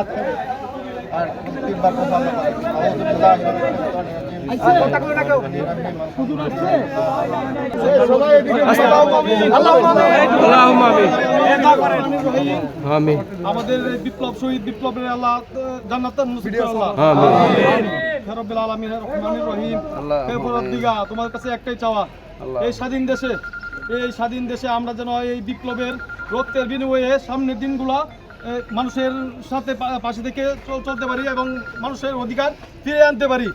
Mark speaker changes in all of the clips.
Speaker 1: থেকে
Speaker 2: আর তিনবার পাই
Speaker 3: আমি
Speaker 4: আমাদের বিপ্লব শহীদ বিপ্লবের আল্লাহ জান্নাতের করে আল্লাহ রহিম পরদিগা তোমাদের কাছে একটাই চাওয়া এই স্বাধীন দেশে এই স্বাধীন দেশে আমরা যেন এই বিপ্লবের রক্তের বিনিময়ে সামনের দিনগুলা মানুষের সাথে পাশে থেকে চল- চলতে পারি এবং মানুষের অধিকার ফিরে আনতে পারি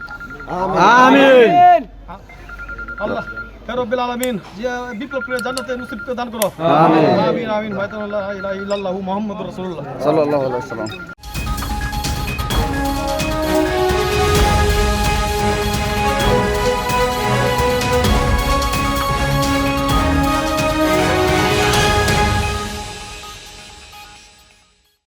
Speaker 3: আমিন।
Speaker 4: আল্লাহ হে রব্বিল আলামিন যে বিপ্লবের জান্নাতে নসিব দান করো।
Speaker 3: আমিন।
Speaker 4: আমিন আমিন। ওয়া ইল্লাল্লাহু মুহাম্মাদুর রাসূলুল্লাহ।
Speaker 3: সাল্লাল্লাহু আলাইহি ওয়াসাল্লাম।